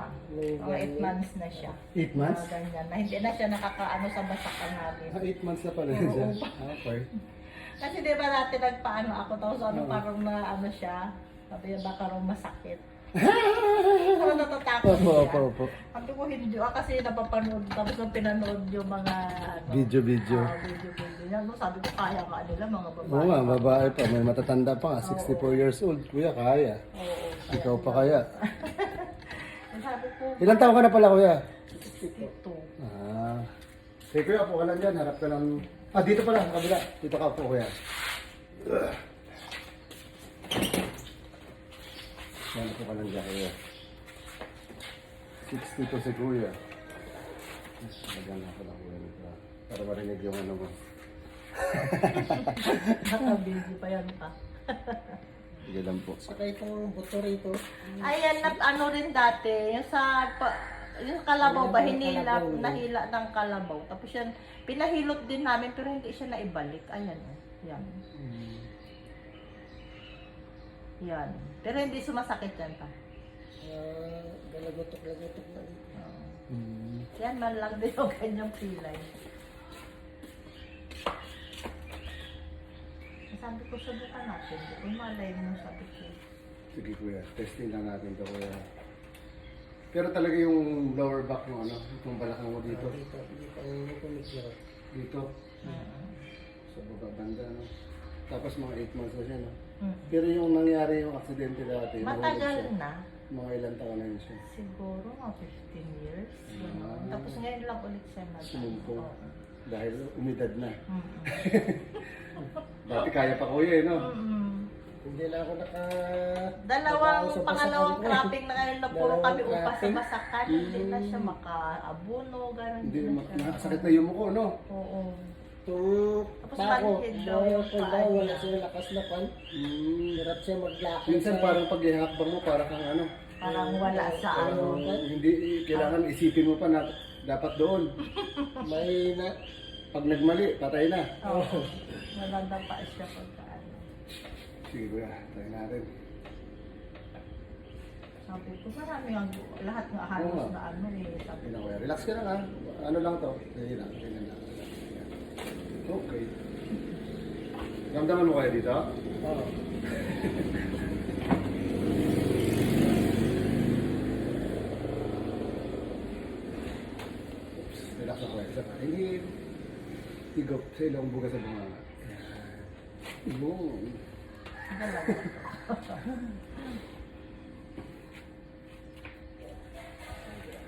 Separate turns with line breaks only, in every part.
siya.
May
Mga 8
ganyan.
months na siya.
8 months?
Mga ganyan. Na hindi na siya nakakaano sa basakan namin.
Ah, 8 months na pala siya. Ah, Okay.
Kasi di ba natin nagpaano ako, tapos ano
Oo.
parang na ano siya, sabi niya baka raw masakit. so natatakot
Opo,
siya.
opo, opo.
Sabi ko hindi, ah, kasi napapanood, tapos nung pinanood yung mga ano,
Video, video.
Oo, video, video. Yan, no, sabi ko kaya nga nila mga babae.
Oo nga, babae pa. May matatanda pa nga. 64 years old. Kuya, kaya.
Oo,
Ikaw pa kaya.
Sabi ko,
Ilan taon ka na pala, kuya?
ito.
Ah. Hey, kuya, po ka lang dyan. Harap ka lang. Ah, dito pala, sa kabila. Dito ka po, kuya. Yan po ka lang dyan, kuya. 62 si kuya. Maganda ko lang, kuya. nito, ah. Para marinig yung ano mo.
Nakabili pa yan pa.
Sige lang po.
Saka itong buto rito.
Ayan, na, ano rin dati, yung sa, pa, yung kalabaw ba, hinila, nahila ng kalabaw. Tapos yan, pinahilot din namin, pero hindi siya naibalik. Ayan, oh. yan. Yan. Pero hindi sumasakit yan pa.
Uh, galagotok-lagotok na rin.
Oo.
Mm.
Yan man lang din yung kanyang pilay. Sabi ko, subukan natin. Ko malay mo, sabi ko.
Sige kuya, testing lang natin to kuya. Pero talaga yung lower back mo ano, itong balakang mo dito.
Dito, dito ang kumikiro.
Dito,
Mm-mm.
sa baba banda no. Tapos mga 8 months na siya no.
Mm.
Pero yung nangyari yung aksidente dati,
Matagal
siya.
na.
Mga ilang taon na yun siya.
Siguro mga 15 years. gano'n.
Ah.
Tapos ngayon lang ulit siya nag
Sumumpong.
Oo.
Dahil umidad na. Dati kaya pa kuya eh no.
Hindi na ako naka...
Dalawang,
nakausap sa
pangalawang
basakan ko.
cropping na ngayon na puro
Dalawang
kami upa sa
cropping.
basakan. Hindi na siya makaabuno, gano'n.
Hindi
na
ma-
siya.
nakakasakit na yung muko no.
Oo.
Itong
Tapos
pako,
manhid daw
ko daw, wala
niya.
siya lakas na pan.
Mm.
Hirap siya maglakad
Minsan
sa-
parang pag ihakbang mo, parang kang ano.
Parang wala sa ano.
parang hindi, kailangan isipin mo pa na dapat doon.
May na...
Pag nagmali, patay na.
Oo. Maganda pa siya pagka ano.
Sige kuya, try natin.
Sabi ko, marami ang lahat
Oo
halos
nga.
na ano eh. Sabi
Ayun na
ko,
kuya, relax ka lang ha. Ano lang to? Ayun lang, ayun lang. Okay. Ramdaman mo kaya dito?
Oo.
Oops, relax na kuya. Isa pa. Inhale. Higop sa ilong buga sa
dalawa.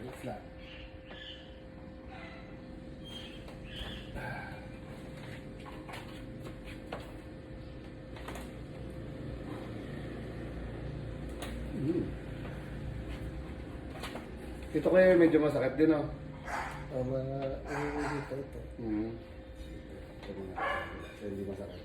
Relax lang. Mm. Ito kaya medyo masakit din, oh.
Mga... Ang ito.
Mm. Ito muna. Kaya hindi masakit.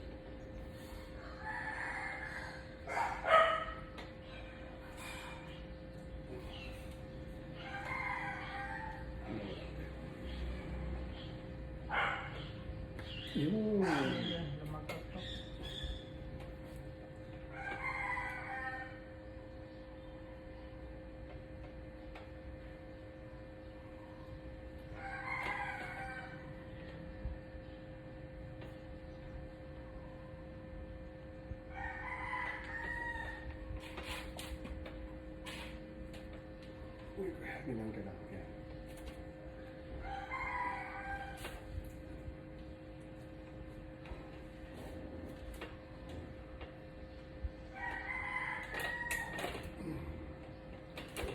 Yun.
Ayun, lumagot ko.
Uy, ganyan ka lang. Yan.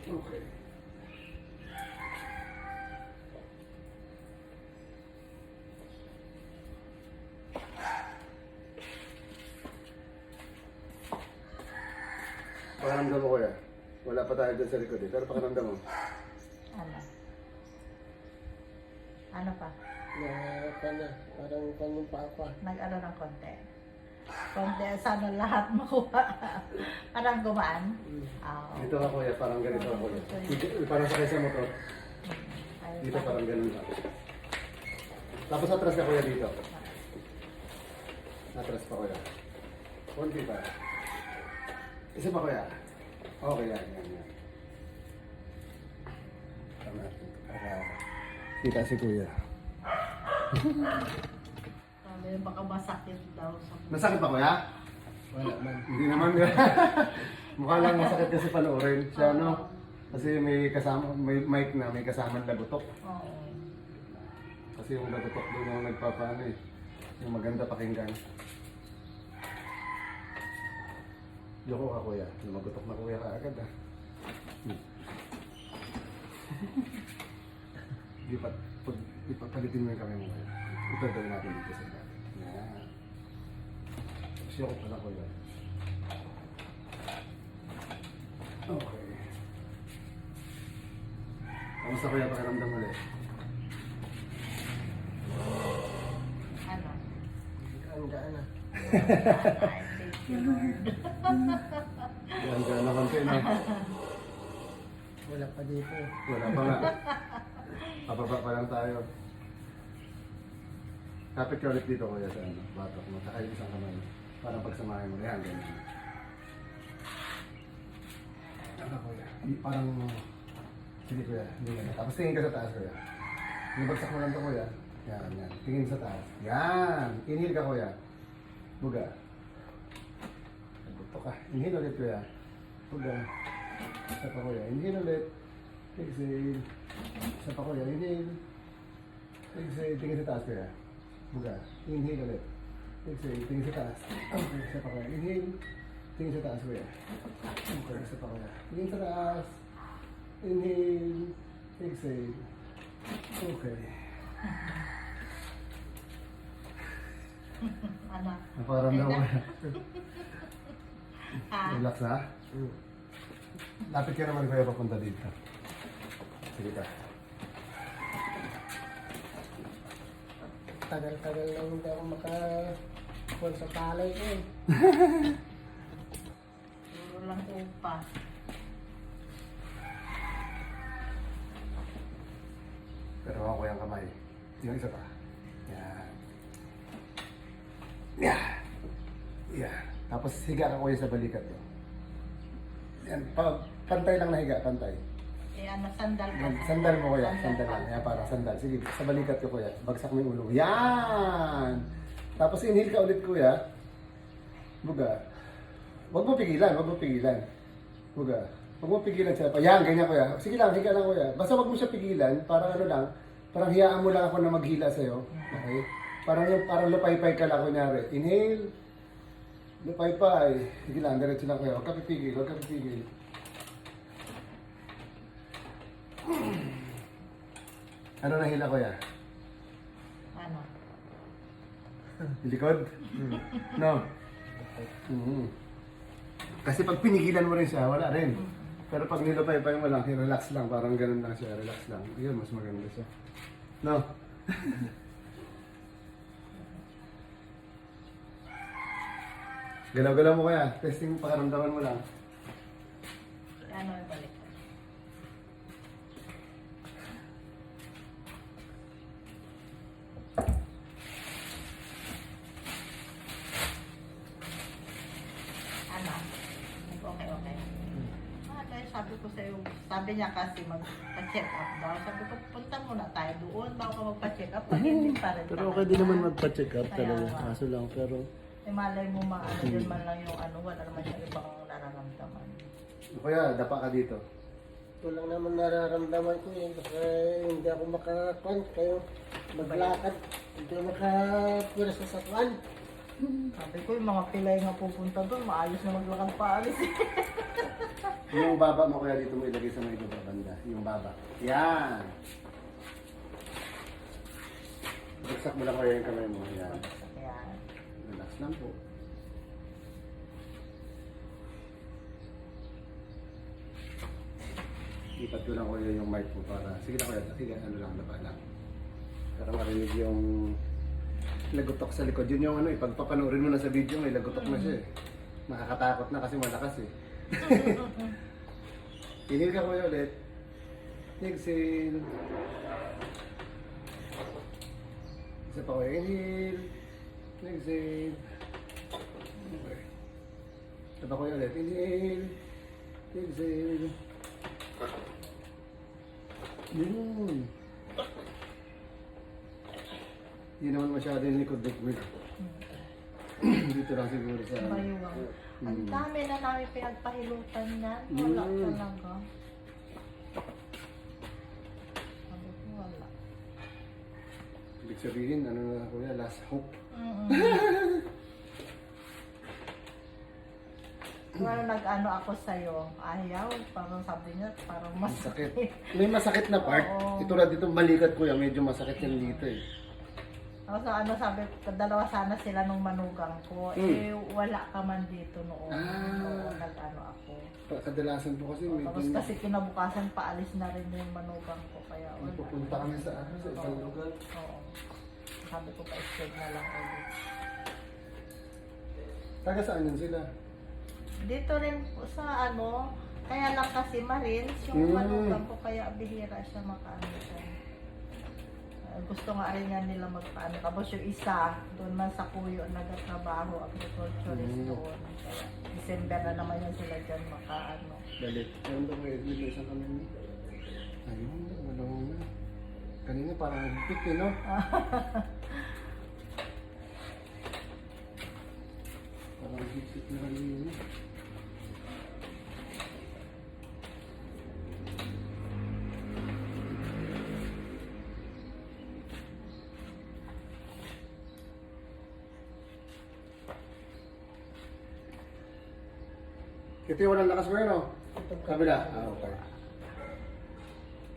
Okay. Pakiramdam mo kuya. Wala pa tayo dyan sa likod eh. Pero pakiramdam mo.
Ano? Ano pa?
Na, kanya, parang kanyang papa.
Nag-ano ng konti. Konti, sana lahat makuha. Parang gumaan.
Mm.
Ah,
Dito ako kuya, parang ganito ako kuya. Dito, parang sakay sa motor.
Ayun
Dito
pa.
parang ganun lang. Tapos atras ka kuya dito. Atras pa kuya. Konti pa. Isa pa kuya. Okay yan, yan, yan. Kita si kuya.
Sabi, baka masakit daw sa
Masakit ba kuya?
Wala man.
Hindi naman. Mukha lang masakit kasi panoorin siya, no? Kasi may kasama, may mic na, may kasamang lagutok.
Oo.
Kasi yung lagutok doon yung nagpapaano eh. Yung maganda pakinggan. Loko ka kuya. Lumagutok na kuya ka agad ah. Hmm. Di pa, pag, di pa palitin mo yung kamay mo kuya. Ito gawin natin dito sa dati. Yan. Siya ko pala kuya. Okay. Kamusta kuya pakiramdam ulit?
Ano?
Ang gaan na.
Yan naman kayo na.
Wala pa dito.
Wala pa nga. Pababa pa lang tayo. Kapit ka ulit dito kuya sa ano, batok mo. Saka yung isang kamay. Para pagsamahin mo. Yan, ganyan. Ano kuya? Parang... Sige kuya, hindi ganyan. Tapos tingin ka sa taas kuya. Nabagsak mo lang to kuya. Yan, yan. Tingin sa taas. Yan! Inhale ka kuya. Buga. Nagutok ka. Inhale ulit kuya. Buga. Isa pa kuya. Inhale ulit. Exhale. Isa pa kuya. Inhale. Exhale. Tingin sa taas kuya. Buga. Inhale ulit. Exhale. Tingin sa taas. Okay. Isa pa kuya. Inhale. Tingin sa taas kuya. Okay. Isa pa kuya. Tingin sa taas. Inhale. Exhale. Okay.
Ano?
Naparamdam kuya.
Ha?
Relax ha? Lapit ka naman kuya papunta dito. Sige ka.
Tagal-tagal lang hindi ako makakuha sa palay ko eh.
Puro lang upa.
Pero ako yung kamay. Yung isa pa. Yan. Yan. Yan. Tapos higa ka kuya sa balikat mo. Yan. Pa, pantay lang na higa, pantay.
Eh, ano, sandal ka.
Sandal mo kuya.
Sandal
lang. Yan parang sandal. Sige, sa balikat ko kuya. Bagsak mo yung ulo. Yan! Tapos inhale ka ulit kuya. Buga. Huwag mo pigilan, huwag mo pigilan. Buga. Huwag mo pigilan siya. Yan, ganyan kuya. Sige lang, higa lang kuya. Basta huwag mo siya pigilan. Parang ano lang. Parang hiyaan mo lang ako na maghila sa'yo. Okay? Parang yung parang lupay-pay ka lang kunyari. Inhale. Lupay-pay. Sige lang, diretso lang kuya. Huwag ka pipigil, huwag ka pipigil. Ano nahila kuya?
Ano?
Likod? No? Mhm. Kasi pag pinigilan mo rin siya, wala rin. Pero pag nilupay-pay mo lang, relax lang, parang ganun lang siya, relax lang. Yun, mas maganda siya. No? Galaw-galaw mo kaya, testing pakaramdaman mo lang.
Ano yung balik? Ano? Okay, okay. Ah, dahil sabi ko sa'yo, sabi niya kasi magpa-check up daw. Sabi ko, punta muna tayo doon bago ka magpa-check up. Pag hindi pa rin
Pero okay din naman magpa-check up
Kaya
talaga.
nga.
Kaso lang, pero
Eh, malay mo maano yun man lang yung ano, wala naman yung ibang nararamdaman.
Kuya, dapa ka dito.
ito lang naman nararamdaman ko eh. Kasi hindi ako makakuan. Kayo maglakad. Hindi ako makapira sa sakwan.
Sabi ko, yung mga pilay nga pupunta doon, maayos na maglakad pa alis.
Yung baba mo kaya dito mo ilagay sa may baba banda. Yung baba. Yan! Bagsak mo lang kaya yung kamay mo. Yan.
Ayan.
Relax lang po. Ipat ko lang kuya yung mic mo para... Sige na kuya, sige, ano lang, dapa lang. Para marinig yung lagutok sa likod. Yun yung ano eh, pag papanoorin mo na sa video, may lagutok na siya eh. Nakakatakot na kasi malakas eh. Inhale ka kuya ulit. Exhale. Isa pa kuya, inhale. Exhale. Okay. Isa pa kuya ulit, inhale. Exhale. Yun. Hindi naman masyado yung likod ng kuya. Dito lang siguro sa...
Bayuwang. Ang
Mm.
dami na namin pinagpahilutan niyan. Wala
Mm.
talaga. Sabi ko wala.
Ibig sabihin, ano na kuya, last hope.
Mm-mm. Nag-ano ako sa'yo, ayaw, parang sabi niya, parang mas
Masakit. May masakit na part.
Oo.
Ito na dito, balikat kuya, medyo masakit yan dito eh.
Tapos ano sabi, dalawa sana sila nung manugang ko.
Mm.
Eh, wala ka man dito noon.
Ah.
Oo, nag-ano ako.
Kadalasan po kasi medyo...
Tapos kasi kinabukasan paalis na rin yung manugang ko. Kaya wala.
Pupunta kami sa, ano, sa ibang
Oo.
lugar.
Oo. Sabi ko pa, stay na lang ulit.
Taga saan yun sila?
Dito rin po sa ano, kaya lang kasi Marines, yung
Mm.
manugang ko, kaya bihira siya makaano gusto nga rin nga nila magpaano. Tapos yung isa, doon man sa Kuyo, nagtatrabaho, agriculturist
Mm.
doon. Kaya December na naman yan sila dyan makaano.
Balik. Meron daw kayo, may isang kami. Ayun, malawang na. Kanina parang nagpit eh, no? parang nagpit na kanina. Ito yung walang lakas mo yun, no? Kabila? Ah, okay.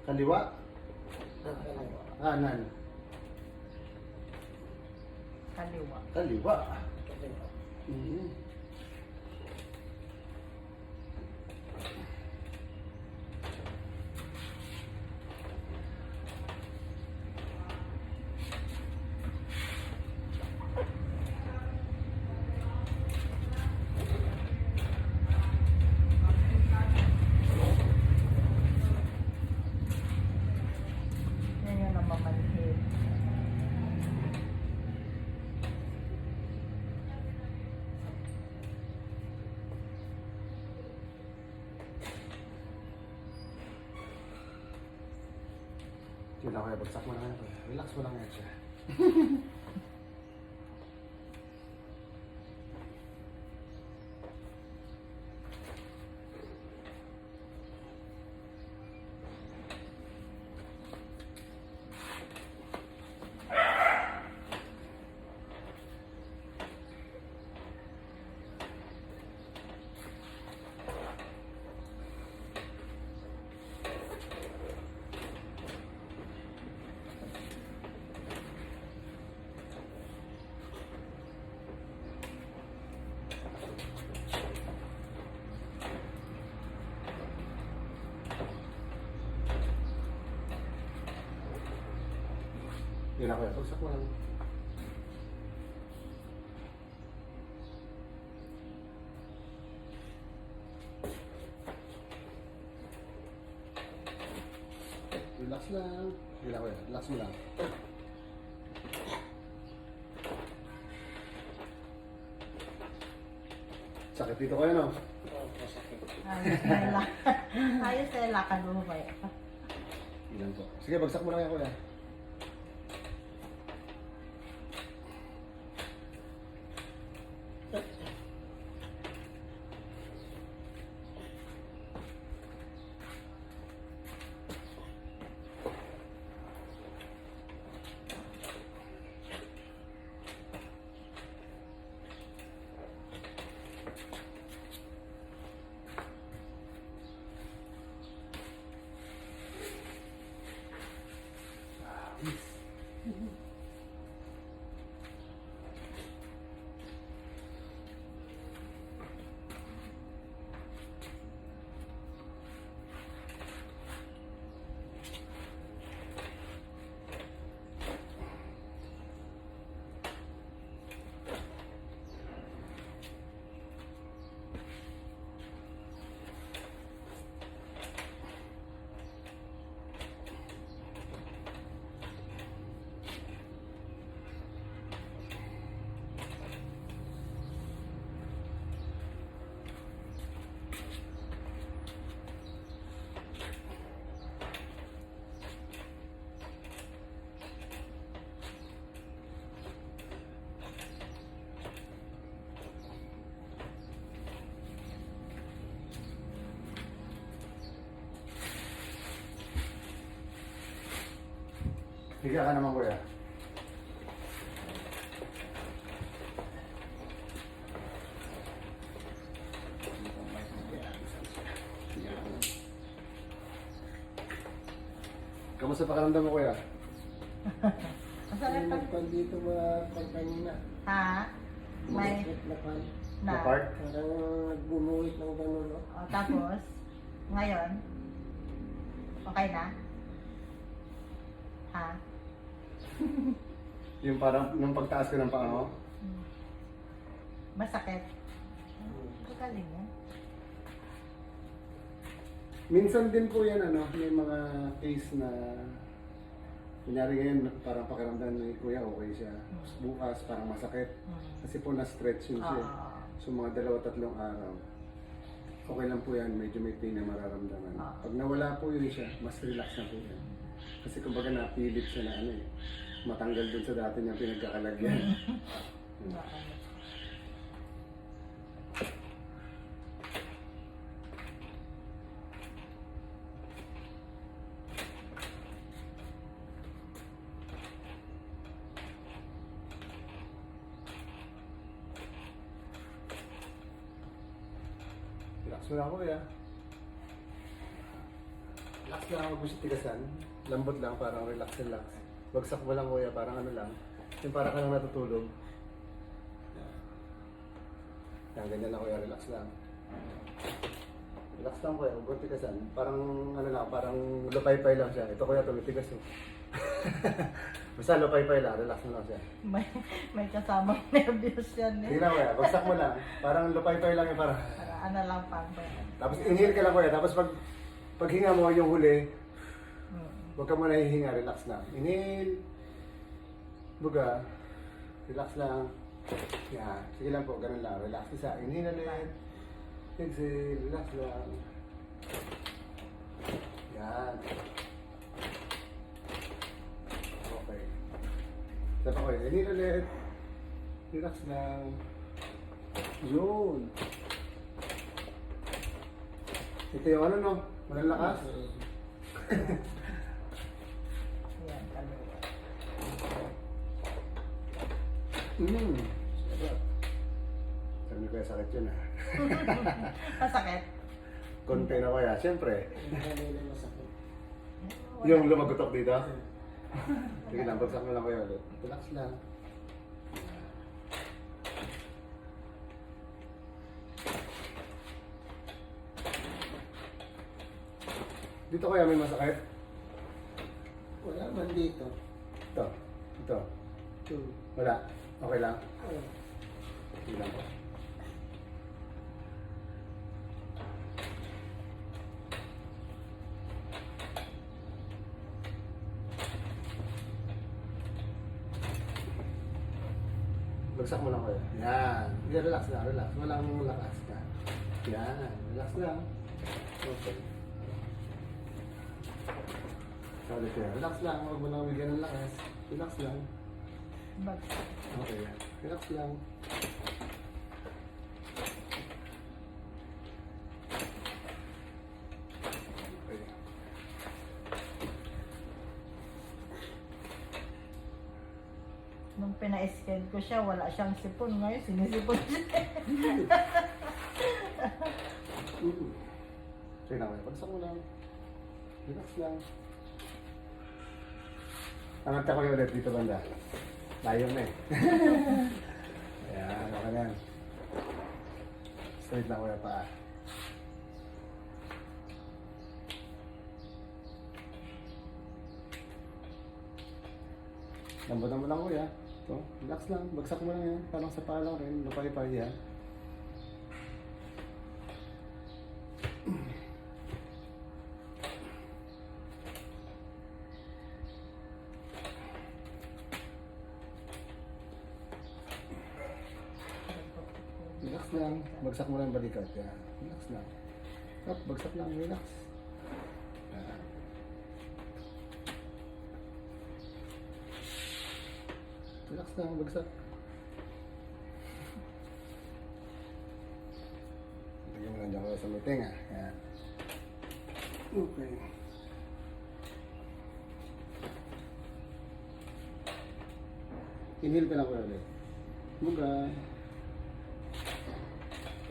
Kaliwa? Kanan?
Kaliwa.
Kaliwa. Mhm.
Yan yung namamanhid.
Yun lang kaya, bagsak mo lang yan. Relax mo lang yan. Yun lang kaya, bagsak mo lang. Relax lang. Yun lang kaya, relax mo lang. Sakit dito kayo, no?
Na yung lak- Ayos na lakad mo ba?
Ilan po. Sige, bagsak mo lang yan, kuya. Higa ka naman kuya. Kamusta pakiramdam mo kuya?
Masakit
Yung
pag...
nagpan dito mga kwan kanina.
Ha? May...
Masakit na kwan.
Na.
Parang nagbumuhit ng gano'n, no?
O, tapos, ngayon, okay na? Ha?
Yung parang nung pagtaas ko ng paa mo?
Hmm. Masakit? Kagaling yan.
Minsan din po yan, ano, may mga case na kunyari ngayon, parang pakiramdam ni kuya, okay siya. Tapos Bukas, parang masakit.
Hmm.
Kasi po na-stretch yun siya.
Ah.
So mga dalawa, tatlong araw. Okay lang po yan, medyo may pain na mararamdaman.
Ah.
Pag nawala po yun siya, mas relax na po yan. Kasi kumbaga napilit siya na ano eh, matanggal dun sa dati niyang pinagkakalagyan.
Ano.
relax mo lang kuya. Relax lang ako gusto tigasan. Lambot lang, parang relax relax. Bagsak mo lang kuya, parang ano lang. Yung parang ka lang natutulog. Yan, ganyan lang kuya, relax lang. Relax lang kuya, huwag kang tigasan. Parang ano lang, parang lupay-pay lang siya. Ito kuya, tumitigas eh. Basta lupay-pay lang, relax mo lang siya.
May, may kasamang nervous yan
Hindi
eh.
na kuya, bagsak mo lang. Parang lupay-pay lang yung parang...
Para ano lang pang
Tapos inhale ka lang kuya, tapos pag paghinga mo yung huli. Huwag ka muna hihinga, relax lang. Inhale, buga, relax lang. Yan, sige lang po, ganun lang, relax isa. Inhale ulit, exhale, relax lang. Yan. Okay. Pa kuya, inhale ulit, relax lang. Yun. Ito yung ano no, malalakas.
Yan, kaliwa.
Mm. Sarap. Sabi ko sakit yun ah.
Masakit?
Konti na kaya, siyempre.
Yung kanina masakit.
Yung lumagutok dito. Sige lang, bagsak mo lang kayo ulit. Relax lang. Dito kaya may masakit?
Wala man dito.
Ito. Ito. Wala. Okay lang.
Ah,
Sige lang po. Bagsak mo lang kayo. Yan. Yeah, relax na, relax. Walang lakas ka. Yan. Relax lang. Okay. Sabi ko, relax lang. Huwag mo nang bigyan ng lakas. Relax lang.
Bagsak.
Okay. Relax lang. Okay.
Nung pina-scan ko siya, wala siyang sipon. Ngayon, sinisipon siya.
Mm. Sige lang, pagsak mo lang. Relax lang. Angat ako ulit dito banda. Layo na eh. Ayan, okay na. Straight lang ko yung paa. Lambutan mo lang kuya. Ito, relax lang. Bagsak mo lang yan. Parang sa paa lang rin. Napay-pay yan. Bagsak mo lang yung balikat. Yan. Relax lang. Up, bagsak lang. Relax. Yan. Relax lang. Bagsak. Lagyan mo lang dyan ko sa may tenga. Yan. Okay. Inhale ka lang kuya ulit. Buga.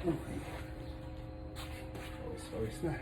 Okay. Pawis, pawis na.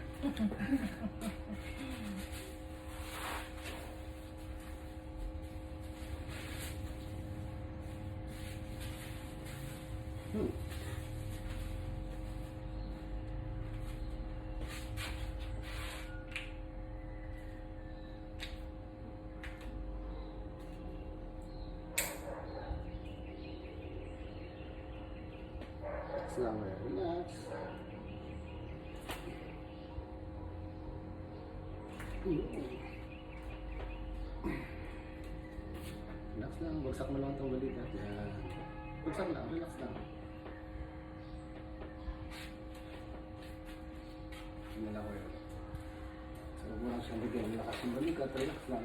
So, huwag mo lang siyang bigyan. ng Lakas yung balikat. Relax lang.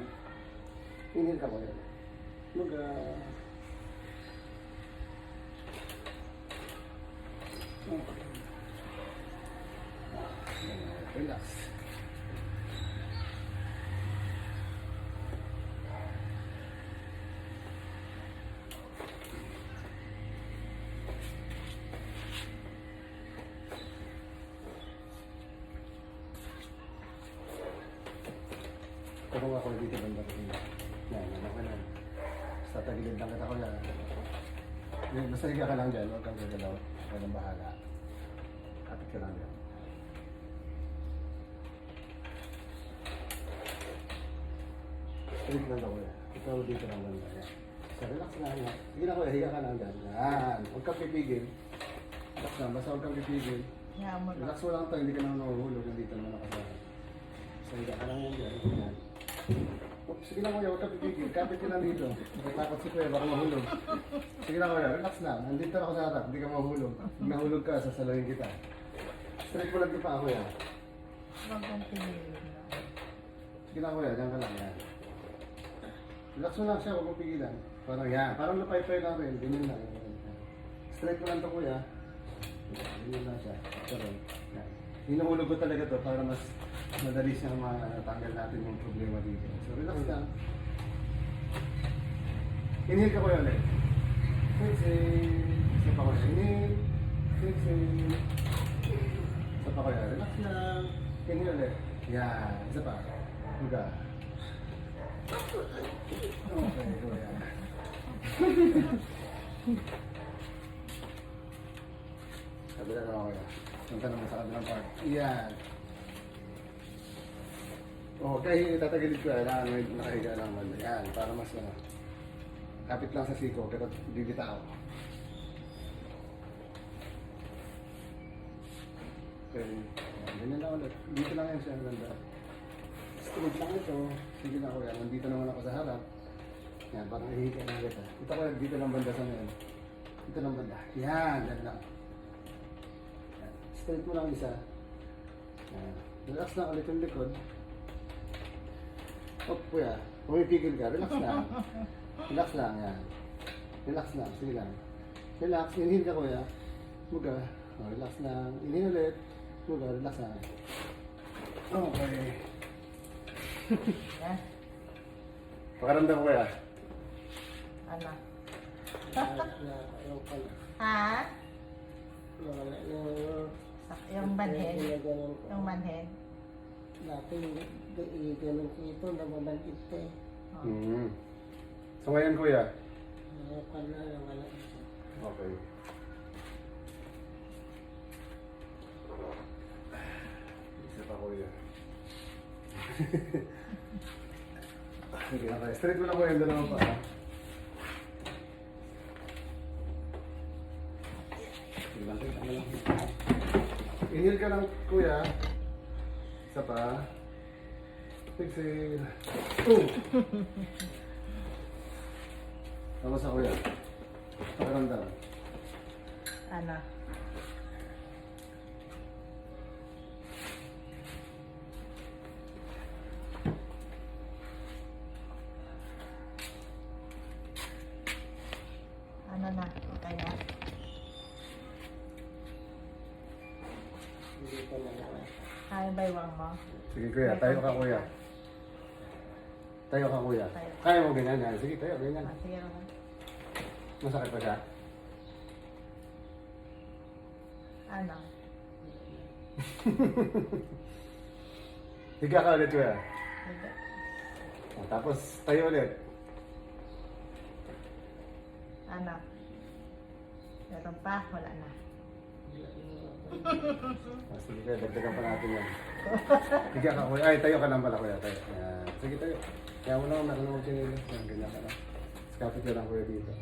Inhale ka kuya. Maga. Okay. Relax. Kung ako dito banda ko yun. Yan, yan ako lang. Basta tagilid lang kita ko yan. Yan, Basta higa ka lang dyan, huwag kang gagalaw. Huwag kang bahala. Kapit ka lang dyan. Straight lang daw kuya. Ikaw dito lang banda. Yan. So, relax lang. yan. Sige na kuya, higa ka lang dyan. Yan. Huwag kang pipigil. Relax lang, basta huwag kang pipigil. Relax mo lang tayo, hindi ka naman nahuhulog. Nandito naman nakasama. So, higa ka lang yan dyan. Yan. Sige lang kuya, huwag ka pipigil. Kapit ka lang dito. Natatakot si kuya, baka mahulog. Sige lang kuya, relax na. Nandito na ako sa harap, hindi ka mahulog. Pag nahulog ka, sasalawin kita. Straight mo lang yung paa kuya.
Huwag kang pinili na.
Sige lang kuya, dyan ka lang. Yan. Relax mo lang siya, huwag mong pigilan. Parang yan, parang lapay-pay lang rin. Ganyan lang. Straight mo lang to kuya. Yan, Ganyan lang siya. Pero, yan. Hinuhulog ko talaga to para mas madali siyang matanggal natin yung problema dito. So, relax lang. Inhale ka kuya ulit. Exhale. Isa pa kuya. Inhale. Exhale. Isa pa kuya. Relax lang. Inhale ulit. Yan. Isa pa. Huga. Okay, kuya. Kabila na kuya. Punta naman sa kabilang part. Yan. Oh, kaya tatagilid ko yan. May nakahiga lang man. Yan, para mas ano. Kapit lang sa siko, pero bibitaw. Okay. Yan, Ganyan lang ulit. Dito lang yan siya. Ang ganda. Straight lang ito. Sige na kuya. Nandito naman ako sa harap. Yan, parang hihiga na kita. Ito ko dito lang banda sa ngayon. Dito lang banda. Yan, yan lang. Yan. Straight mo lang isa. Yan. Relax na ulit yung likod. Oh, kuya. Pumipigil ka. Relax lang. Relax lang, yan. Relax lang. Sige lang. Relax. Inhale ka, kuya. Muga. Oh, relax lang. Inhale ulit. Muga. Relax lang. Okay.
Yan.
Pakaramdam ko, kuya.
Ano? Ha?
Yung... Ko.
Yung manhead.
Dati, ganun ko ito, namamanhid pa eh.
Mm. So ngayon, kuya.
Ano ka na, wala.
Okay. Isa pa kuya. Sige na kayo. Straight mo lang kuya yung dalawang pa. Inhale ka lang kuya. Isa pa. Exhale. Oh! Tama sa kuya. Pakiramdam.
Ano? Ano na? Okay na?
Hindi pa na.
Kaya ba iwang mo?
Sige kuya, tayo ka kuya. Tayo ka kuya.
Tayo.
Kaya mo ganyan yan. Sige tayo, ganyan.
Ah, sige naman.
Masakit pa siya?
Ano?
Higa ka ulit kuya.
Hindi.
O, tapos tayo ulit.
Ano? Meron pa? Wala na.
O, sige kuya, dagdagan pa natin yan. Higa ka kuya. Ay, tayo ka lang pala kuya. Tayo. Yan. Sige tayo. Kaya mo na, meron akong chinilas. Yan, ganyan ka lang. Skapit ka lang kuya dito.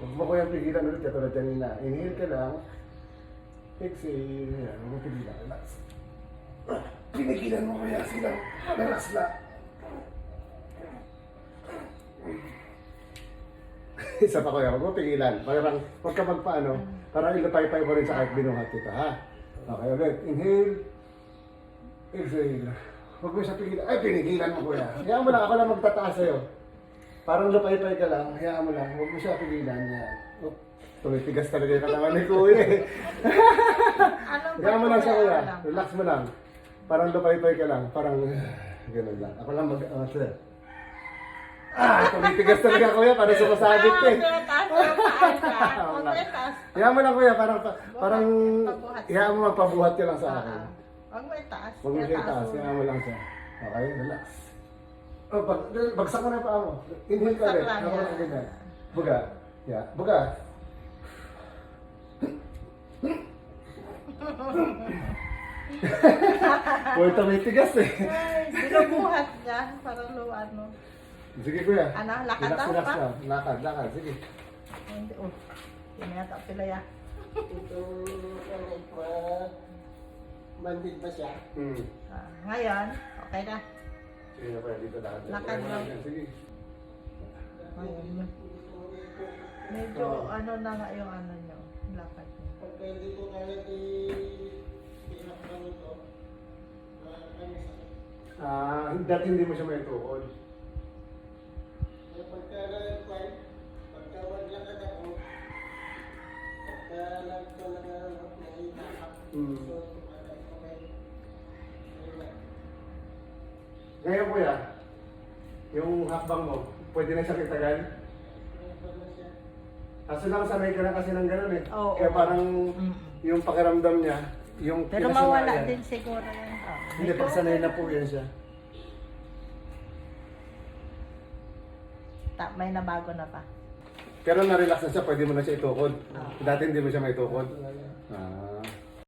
Huwag mo kuya pigilan ulit katulad kanina. Inhale ka lang. Exhale. Yan, huwag mo pigilan. Relax. Pinigilan mo kuya. Sige lang. Relax lang. Isa pa kuya, huwag mo pigilan. Parang, huwag ka magpaano, parang ilapay-pay mo rin sa kahit binuhat kita, ha? Okay, ulit. Inhale. Exhale. Huwag mo siya pigilan. Ay, pinigilan mo kuya. Hayaan mo lang, ako lang magtataas sa'yo. Parang lapay-pay ka lang, hayaan mo lang. Huwag mo siya pigilan. Yan. Oh, tumitigas talaga yung katawan ni kuya Hayaan mo lang siya kuya. Relax mo lang. Parang lapay-pay ka lang. Parang, ganun lang. Ako lang mag, uh, sir. Ah, tumitigas talaga kuya, parang sumasabit eh.
Ah.
Hayaan mo lang kuya, parang, parang, hayaan mo magpabuhat ka lang sa akin.
Huwag mo itaas.
Huwag mo siya itaas, hayaan mo lang siya. Okay, relax. Oh, pag, bagsak mo na yung paa mo. Inhale ka
Bagsak
ulit.
lang
Ako lang
yan.
ganyan. Buga. Yeah. Buga. Huwag tumitigas eh.
Ay, binubuhat niya. Parang luwan mo.
Sige kuya.
Ano, lakad
relax,
daw
relax
pa?
lang. Lakad, lakad. Sige.
Hindi, oh. Pinayata pila ya.
Itong ano, ma... Bandit ba siya?
Hmm.
Ah, ngayon, okay na.
Sige na kuya, dito lakad.
Lakad lang.
Sige.
Ngayon. Medyo ano na nga yung ano nyo. Lakad nyo.
Pagka hindi ko kaya i- i-hakbang ito, ah, ano sakit.
Ah, dati hindi mo siya may tukod.
Kaya pagka nag-kwan, pagka maglakad ako, pagka nagko na ano, nahihihak.
Mm.
So, okay, okay. Ayun na.
Ngayon kuya, yung hakbang mo, pwede na siya kitagal?
Ayun pa na siya.
Kaso lang sanay ka na kasi ng gano'n eh.
Oo.
Kaya parang yung pakiramdam niya, yung
Pero
pinasanayan.
mawala din siguro yan. Oh,
Hindi, pag sanay na po yan siya.
Ta, may nabago na pa.
Pero na-relax na siya, pwede mo na siya itukod. Dati hindi mo siya may tukod. Ah.